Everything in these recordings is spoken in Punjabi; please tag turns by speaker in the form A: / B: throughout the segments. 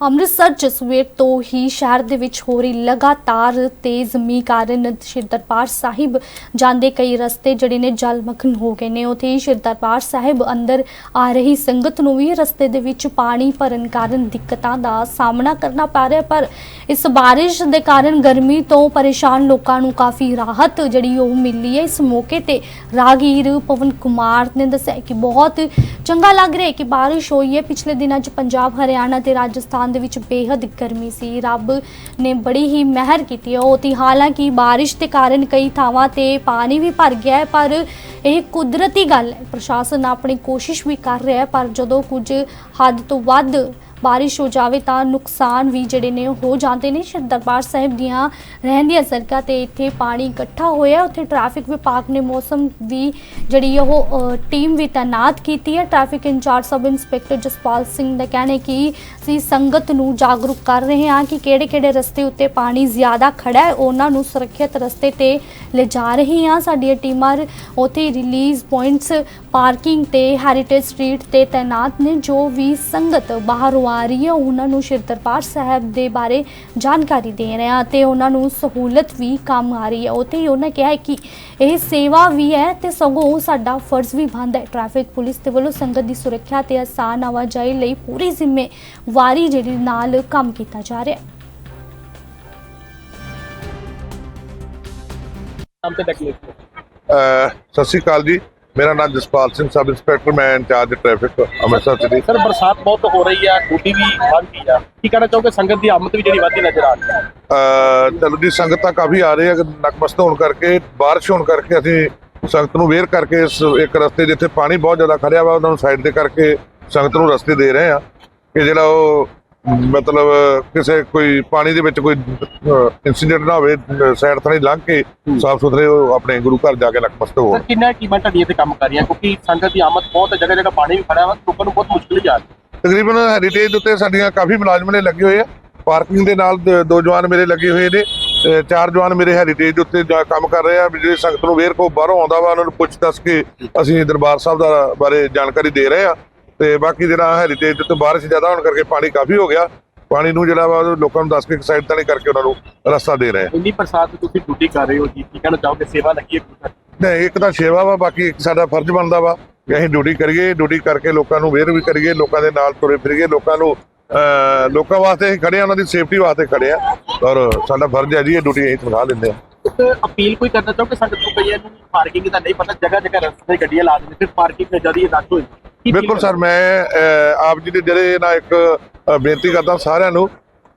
A: ਅੰਮ੍ਰਿਤਸਰ 'ਚ ਸਵੇਰ ਤੋਂ ਹੀ ਸ਼ਹਿਰ ਦੇ ਵਿੱਚ ਹੋ ਰਹੀ ਲਗਾਤਾਰ ਤੇਜ਼ ਮੀਂਹ ਕਾਰਨ ਸ਼੍ਰੀ ਦਰਬਾਰ ਸਾਹਿਬ ਜਾਂਦੇ ਕਈ ਰਸਤੇ ਜਿਹੜੇ ਨੇ ਜਲਮਗਨ ਹੋ ਗਏ ਨੇ। ਉਥੇ ਹੀ ਸ਼੍ਰੀ ਦਰਬਾਰ ਸਾਹਿਬ ਅੰਦਰ ਆ ਰਹੀ ਸੰਗਤ ਨੂੰ ਵੀ ਰਸਤੇ ਦੇ ਵਿੱਚ ਪਾਣੀ ਭਰਨ ਕਾਰਨ ਦਿੱਕਤਾਂ ਦਾ ਸਾਹਮਣਾ ਕਰਨਾ ਪੈ ਰਿਹਾ। ਪਰ ਇਸ ਬਾਰਿਸ਼ ਦੇ ਕਾਰਨ ਗਰਮੀ ਤੋਂ ਪਰੇਸ਼ਾਨ ਲੋਕਾਂ ਨੂੰ ਕਾਫੀ ਰਾਹਤ ਜਿਹੜੀ ਉਹ ਮਿਲੀ ਹੈ। ਇਸ ਮੌਕੇ ਤੇ ਰਾਗੀਰ ਪਵਨ ਕੁਮਾਰ ਨੇ ਦੱਸਿਆ ਕਿ ਬਹੁਤ ਚੰਗਾ ਲੱਗ ਰਿਹਾ ਹੈ ਕਿ ਬਾਰਿਸ਼ ਹੋਈ ਹੈ। ਪਿਛਲੇ ਦਿਨਾਂ 'ਚ ਪੰਜਾਬ, ਹਰਿਆਣਾ ਤੇ ਰਾਜਸਥਾਨ ਦੇ ਵਿੱਚ ਬੇਹੱਦ ਗਰਮੀ ਸੀ। ਰੱਬ ਨੇ ਬੜੀ ਹੀ ਮਿਹਰ ਕੀਤੀ ਹੈ। ਉਹ ਤੇ ਹਾਲਾਂਕਿ ਬਾਰਿਸ਼ ਦੇ ਕਾਰਨ ਕਈ ਥਾਵਾਂ ਤੇ ਪਾਣੀ ਵੀ ਭਰ ਗਿਆ ਹੈ, ਪਰ ਇਹ ਕੁਦਰਤੀ ਗੱਲ ਹੈ। ਪ੍ਰਸ਼ਾਸਨ ਆਪਣੀ ਕੋਸ਼ਿਸ਼ ਵੀ ਕਰ ਰਿਹਾ ਹੈ, ਪਰ ਜਦੋਂ ਕੁਝ ਹੱਦ ਤੋਂ ਵੱਧ ਬਾਰਿਸ਼ ਹੋ ਜਾਵੇ ਤਾਂ ਨੁਕਸਾਨ ਵੀ ਜਿਹੜੇ ਨੇ ਹੋ ਜਾਂਦੇ ਨੇ। ਸ਼੍ਰੀ ਦਰਬਾਰ ਸਾਹਿਬ ਦੀਆਂ ਰਹਿੰਦੀਆਂ ਸੜਕਾਂ ਤੇ ਇੱਥੇ ਪਾਣੀ ਇਕੱਠਾ ਹੋਇਆ। ਉੱਥੇ ਟ੍ਰੈਫਿਕ ਵਿਭਾਗ ਨੇ ਮੌਸਮ ਦੀ ਜਿਹੜੀ ਉਹ ਟੀਮ ਵੀ ਤਾਇਨਾਤ ਕੀਤੀ ਹੈ। Traffic incharge sub inspector Jaspal Singh ਦਾ ਕਹਿਣਾ ਹੈ ਕਿ ਅਸੀਂ ਸੰਗਤ ਨੂੰ ਜਾਗਰੂਕ ਕਰ ਰਹੇ ਹਾਂ ਕਿ ਕਿਹੜੇ-ਕਿਹੜੇ ਰਸਤੇ ਉੱਤੇ ਪਾਣੀ ਜ਼ਿਆਦਾ ਖੜਾ ਹੈ, ਉਹਨਾਂ ਨੂੰ ਸੁਰੱਖਿਅਤ ਰਸਤੇ ਤੇ ਲਿਜਾ ਰਹੇ ਹਾਂ। ਸਾਡੀਆਂ ਟੀਮਾਂ ਉੱਥੇ ਰਿਲੀਜ਼ ਪੁਆਇੰਟਸ ਪਾਰਕਿੰਗ ਤੇ ਹੈਰੀਟੇਜ ਸਟਰੀਟ ਤੇ ਤਾਇਨਾਤ ਨੇ, ਜੋ ਵੀ ਸੰਗਤ ਬਾਹਰੋਂ ਆ ਰਹੀ ਹੈ ਉਹਨਾਂ ਨੂੰ ਸ਼੍ਰੀ ਦਰਬਾਰ ਸਾਹਿਬ ਦੇ ਬਾਰੇ ਜਾਣਕਾਰੀ ਦੇ ਰਹੇ ਹਾਂ ਤੇ ਉਹਨਾਂ ਨੂੰ ਸਹੂਲਤ ਵੀ ਕੰਮ ਆ ਰਹੀ ਹੈ। ਉੱਥੇ ਹੀ ਉਹਨਾਂ ਕਿਹਾ ਕਿ ਇਹ ਸੇਵਾ ਵੀ ਹੈ ਤੇ ਸਗੋਂ ਸਾਡਾ ਫਰਜ਼ ਵੀ ਬਣਦਾ ਹੈ। ਟ੍ਰੈਫਿਕ ਪੁਲਿਸ ਦੇ ਵੱਲੋਂ ਸੰਗਤ ਦੀ ਸੁਰੱਖਿਆ ਤੇ ਆਸਾਨ ਆਵਾਜਾਈ ਲਈ ਪੂਰੀ ਜ਼ਿੰਮੇਵਾਰੀ ਜਿਹੜੀ ਨਾਲ ਕੰਮ ਕੀਤਾ ਜਾ ਰਿਹਾ ਹੈ।
B: ਨਾਮ ਤੇ
C: ਸਤਿ ਸ਼੍ਰੀ ਅਕਾਲ ਜੀ। ਮੇਰਾ ਨਾਮ ਜਸਪਾਲ ਸਿੰਘ ਸਬ ਇੰਸਪੈਕਟਰ ਮੈਂ incharge traffic Amritsar city
B: sir ਬਰਸਾਤ ਬਹੁਤ ਹੋ ਰਹੀ ਆ ਡਿਊਟੀ ਵੀ ਵੱਧ ਗਈ ਆ। ਕੀ ਕਹਿਣਾ ਚਾਹੋਗੇ? ਸੰਗਤ ਦੀ ਆਮਦ ਵੀ ਜਿਹੜੀ ਵੱਧਦੀ ਨਜ਼ਰ ਆ ਰਹੀ ਹੈ
C: ਅਹ ਚਲੋ ਜੀ ਸੰਗਤ ਤਾਂ ਕਾਫੀ ਆ ਰਹੀ ਹੈ ਨਕਮਸਤ ਹੋਣ ਕਰਕੇ ਬਾਰਿਸ਼ ਹੋਣ ਕਰਕੇ ਅਸੀਂ ਸੰਗਤ ਨੂੰ ਵੇਅਰ ਕਰਕੇ ਇਸ ਇੱਕ ਰਸਤੇ ਜਿੱਥੇ ਪਾਣੀ ਬਹੁਤ ਜ਼ਿਆਦਾ ਖੜਿਆ ਵਾ ਉਹਨਾਂ ਨੂੰ ਸਾਈਡ ਤੇ ਕਰਕੇ ਸੰਗਤ ਨੂੰ ਰਸਤੇ ਦੇ ਰਹੇ ਆ। ਕਿ ਜਿਹੜਾ ਉਹ ਮਤਲਬ ਕਿਸੇ ਕੋਈ ਪਾਣੀ ਦੇ ਵਿੱਚ ਕੋਈ ਇਨਸੀਡੈਂਟ ਨਾ ਹੋਵੇ ਸਾਈਡ ਤੋਂ ਲੰਘ ਕੇ ਸਾਫ਼ ਸੁਥਰੇ ਆਪਣੇ ਗੁਰੂ ਘਰ ਜਾ ਕੇ ਨਕਮਸਤ
B: ਸਰ ਕਿੰਨਾ ਟੀਮਾਂ ਤੁਹਾਡੀਆਂ ਤੇ ਕੰਮ ਕਰ ਰਹੀਆਂ ਕਿਉਂਕਿ ਸੰਗਤ ਦੀ ਆਮਦ ਬਹੁਤ ਹੈ ਜਗ੍ਹਾ ਜਗ੍ਹਾ ਪਾਣੀ ਵੀ ਖੜਾ ਵਾ ਲੋਕਾਂ ਨੂੰ ਬਹੁਤ ਮੁਸ਼ਕਿਲ ਜਾ ਰਹੀ ਹੈ।
C: ਤਕਰੀਬਨ ਹੈਰੀਟੇਜ ਦੇ ਉੱਤੇ ਸਾਡੀਆਂ ਕਾਫੀ ਮੁਲਾਜ਼ਮ ਨੇ ਲੱਗੇ ਹੋਏ ਆ। ਪਾਰਕਿੰਗ ਦੇ ਨਾਲ ਦ- ਜਵਾਨ ਮੇਰੇ ਲੱਗੇ ਹੋਏ ਨੇ ਚਾਰ ਜਵਾਨ ਮੇਰੇ ਹੈਰੀਟੇਜ ਦੇ ਉੱਤੇ ਜਾ- ਕੰਮ ਕਰ ਰਹੇ ਆ। ਜਿਹੜੇ ਸੰਗਤ ਨੂੰ ਵੇਰ ਕੋ ਬਾਹਰੋਂ ਆਉਂਦਾ ਵਾ ਉਹਨਾਂ ਨੂੰ ਪੁੱਛ ਦੱਸ ਕੇ ਅਸੀਂ ਦਰਬਾਰ ਸਾਹਿਬ ਦਾ ਬਾਰੇ ਜਾਣਕਾਰੀ ਦੇ ਰਹੇ ਆ। ਤੇ ਬਾਕੀ ਜਿਹੜਾ ਹੈਰੀਟੇਜ ਦੇ ਉੱਤੇ ਬਾਰਿਸ਼ ਜ਼ਿਆਦਾ ਹੋਣ ਕਰਕੇ ਪਾਣੀ ਕਾਫੀ ਹੋ ਗਿਆ। ਪਾਣੀ ਨੂੰ ਜਿਹੜਾ ਵਾ ਲੋਕਾਂ ਨੂੰ ਦੱਸ ਕੇ ਸਾਈਡ ਤਾਂ ਨਹੀਂ ਕਰਕੇ ਉਹਨਾਂ ਨੂੰ ਰਸਤਾ ਦੇ ਰਹੇ
B: ਇੰਨੀ ਬਰਸਾਤ ਤੇ ਤੁਸੀਂ ਡਿਊਟੀ ਕਰ ਰਹੇ ਹੋ ਜੀ ਕੀ ਕਹਿਣਾ ਚਾਹੋਗੇ? ਸੇਵਾ ਲੱਗੀ ਹੈ ਦੀ?
C: ਨਹੀਂ ਇੱਕ ਤਾਂ ਸੇਵਾ ਵਾ ਬਾਕੀ ਇੱਕ ਸਾਡਾ ਫਰਜ਼ ਬਣਦਾ ਵਾ ਕਿ ਅਸੀਂ ਡਿਊਟੀ ਕਰੀਏ ਡਿਊਟੀ ਕਰਕੇ ਲੋਕਾਂ ਨੂੰ ਵੇਰ ਵੀ ਕਰੀਏ ਲੋਕਾਂ ਦੇ ਨਾਲ ਤੁਰੇ ਫਿਰੀਏ ਲੋਕਾਂ ਨੂੰ ਲੋਕਾਂ ਵਾਸਤੇ ਅਸੀਂ ਖੜੇ ਆ ਉਹਨਾਂ ਦੀ ਸੇਫਟੀ ਵਾਸਤੇ ਖੜੇ ਆ। ਔਰ ਸਾਡਾ ਫਰਜ਼ ਹੈ ਜੀ ਇਹ ਡਿਊਟੀ ਅਸੀਂ ਨਿਭਾ ਲੈਂਦੇ ਆ।
B: ਅਪੀਲ ਕੋਈ ਕਰਨਾ ਚਾਹੋਗੇ ਸੰਗਤ ਨੂੰ ਕਈਆਂ ਨੂੰ ਪਾਰਕਿੰਗ ਦਾ ਨਹੀਂ ਪਤਾ ਜਗ੍ਹਾ ਜਗ੍ਹਾ ਰਸਤੇ ਤੇ ਗੱਡੀਆਂ ਲਾ ਦਿੰਦੇ ਫਿਰ ਪਾਰਕਿੰਗ ਤੇ ਜਦ ਇਹ ਰੱਸ਼ ਹੋਈ ਕੀ
C: ਬਿਲਕੁਲ ਸਰ ਮੈਂ ਆਪ ਜੀ ਦੇ ਜਿਹੜੇ ਨਾ ਇੱਕ ਬੇਨਤੀ ਕਰਦਾ ਸਾਰਿਆਂ ਨੂੰ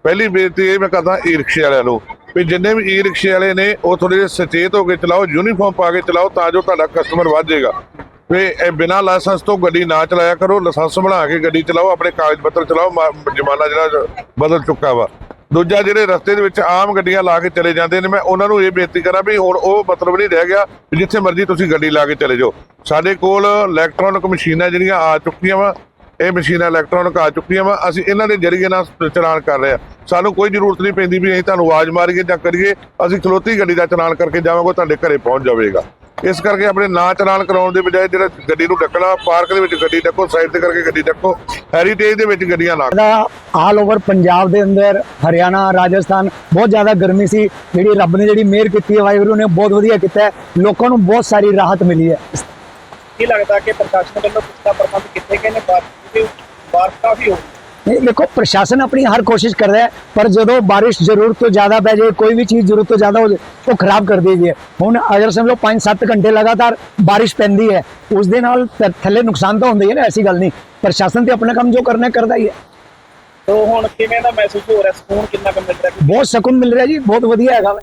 C: ਪਹਿਲੀ ਬੇਨਤੀ ਇਹ ਮੈਂ ਕਰਦਾ ਈ ਰਿਕਸ਼ੇ ਵਾਲਿਆਂ ਨੂੰ ਵੀ ਜਿੰਨੇ ਵੀ ਈ ਰਿਕਸ਼ੇ ਵਾਲੇ ਨੇ ਉਹ ਥੋੜੇ ਜਿਹੇ ਸੁਚੇਤ ਹੋ ਕੇ ਚਲਾਓ ਯੂਨੀਫਾਰਮ ਪਾ ਕੇ ਚਲਾਓ ਤਾਂ ਜੋ ਤੁਹਾਡਾ ਕਸਟਮਰ ਵੱਧ ਜਾਏਗਾ ਵੀ ਇਹ ਬਿਨਾਂ ਲਾਇਸੈਂਸ ਤੋਂ ਗੱਡੀ ਨਾ ਚਲਾਇਆ ਕਰੋ ਲਾਇਸੈਂਸ ਬਣਾ ਕੇ ਗੱਡੀ ਚਲਾਓ ਆਪਣੇ ਕਾਗਜ਼ ਪੱਤਰ ਚਲਾਓ ਜ਼ਮਾਨਾ ਜਿਹੜਾ ਬਦਲ ਚੁੱਕਾ ਵਾ। ਦੂਜਾ ਜਿਹੜੇ ਰਸਤੇ ਦੇ ਵਿੱਚ ਆਮ ਗੱਡੀਆਂ ਲਾ ਕੇ ਚਲੇ ਜਾਂਦੇ ਨੇ, ਮੈਂ ਉਹਨਾਂ ਨੂੰ ਇਹ ਬੇਨਤੀ ਕਰਾਂ ਵੀ ਹੁਣ ਉਹ ਮਤਲਬ ਨਹੀਂ ਰਹਿ ਗਿਆ ਜਿੱਥੇ ਮਰਜ਼ੀ ਤੁਸੀਂ ਗੱਡੀ ਲਾ ਕੇ ਚਲੇ ਜਾਓ। ਸਾਡੇ ਕੋਲ ਇਲੈਕਟ੍ਰੋਨਿਕ ਮਸ਼ੀਨਾਂ ਜਿਹੜੀਆਂ ਆ ਚੁੱਕੀਆਂ ਵਾ, ਇਹ ਮਸ਼ੀਨਾਂ ਇਲੈਕਟ੍ਰੋਨਿਕ ਆ ਚੁੱਕੀਆਂ ਵਾ, ਅਸੀਂ ਇਹਨਾਂ ਦੇ ਜਰੀਏ ਨਾਲ ਚਲਾਨ ਕਰ ਰਹੇ ਆ। ਸਾਨੂੰ ਕੋਈ ਜ਼ਰੂਰਤ ਨਹੀਂ ਪੈਂਦੀ ਵੀ ਅਸੀਂ ਤੁਹਾਨੂੰ ਆਵਾਜ਼ ਮਾਰੀਏ ਜਾਂ ਕਰੀਏ, ਅਸੀਂ ਖਲੋਤੀ ਗੱਡੀ ਦਾ ਚਲਾਨ ਕਰਕੇ ਜਾਵਾਂਗੇ ਤੁਹਾਡੇ ਘਰੇ ਪਹੁੰਚ ਜਾਵੇਗਾ। ਇਸ ਕਰਕੇ ਆਪਣੇ ਨਾਂ ਚਲਾਨ ਕਰਾਉਣ ਦੇ ਬਜਾਏ ਜਿਹੜਾ ਗੱਡੀ ਨੂੰ ਡੱਕਣਾ ਪਾਰਕ ਦੇ ਵਿੱਚ ਗੱਡੀ ਡੱਕੋ ਸਾਈਡ ਤੇ ਕਰਕੇ ਗੱਡੀ ਡੱਕੋ ਹੈਰੀਟੇਜ ਦੇ ਵਿੱਚ ਗੱਡੀਆਂ
D: ਦਾ ਆਲ ਓਵਰ ਪੰਜਾਬ ਦੇ ਅੰਦਰ ਹਰਿਆਣਾ ਰਾਜਸਥਾਨ ਬਹੁਤ ਜ਼ਿਆਦਾ ਗਰਮੀ ਸੀ। ਜਿਹੜੀ ਰੱਬ ਨੇ ਜਿਹੜੀ ਮਿਹਰ ਕੀਤੀ ਹੈ ਵਾਹਿਗੁਰੂ ਨੇ ਬਹੁਤ ਵਧੀਆ ਕੀਤਾ ਹੈ। ਲੋਕਾਂ ਨੂੰ ਬਹੁਤ ਸਾਰੀ ਰਾਹਤ ਮਿਲੀ ਹੈ।
B: ਕੀ ਲੱਗਦਾ ਕਿ ਪ੍ਰਸ਼ਾਸਨ ਵੱਲੋਂ ਪੁਖਤਾ ਪ੍ਰਬੰਧ ਕੀਤੇ ਗਏ ਨੇ? ਬਾਰਿਸ਼ ਕਾਫੀ ਹੋ ਗਈ
D: ਦੇਖੋ ਪ੍ਰਸ਼ਾਸਨ ਆਪਣੀ ਹਰ ਕੋਸ਼ਿਸ਼ ਕਰ ਰਿਹਾ ਹੈ ਪਰ ਜਦੋਂ ਬਾਰਿਸ਼ ਜ਼ਰੂਰਤ ਤੋਂ ਜ਼ਿਆਦਾ ਪੈ ਜਾਏ ਕੋਈ ਵੀ ਚੀਜ਼ ਜ਼ਰੂਰਤ ਤੋਂ ਜ਼ਿਆਦਾ ਹੋ ਜਾਏ ਉਹ ਖਰਾਬ ਕਰ ਦੇਗੀ। ਹੁਣ ਅਗਰ ਸਮਝ ਲਓ 5-7 ਘੰਟੇ ਲਗਾਤਾਰ ਬਾਰਿਸ਼ ਪੈਂਦੀ ਹੈ ਉਸ ਦੇ ਨਾਲ ਥੱਲੇ ਨੁਕਸਾਨ ਤਾਂ ਹੁੰਦਾ ਹੀ ਹੈ ਨਾ ਐਸੀ ਗੱਲ ਨਹੀਂ ਪ੍ਰਸ਼ਾਸਨ ਤੇ ਆਪਣਾ ਕੰਮ ਜੋ ਕਰਨਾ ਕਰਦਾ ਹੀ ਹੈ
B: ਤੋ ਹੁਣ ਕਿਵੇਂ ਦਾ ਮਹਿਸੂਸ ਹੋ ਰਿਹਾ ਸਕੂਨ ਕਿੰਨਾ ਕੁ ਮਿਲ ਰਿਹਾ
D: ਬਹੁਤ ਸਕੂਨ ਮਿਲ ਰਿਹਾ ਜੀ ਬਹੁਤ ਵਧੀਆ ਹੈਗਾ।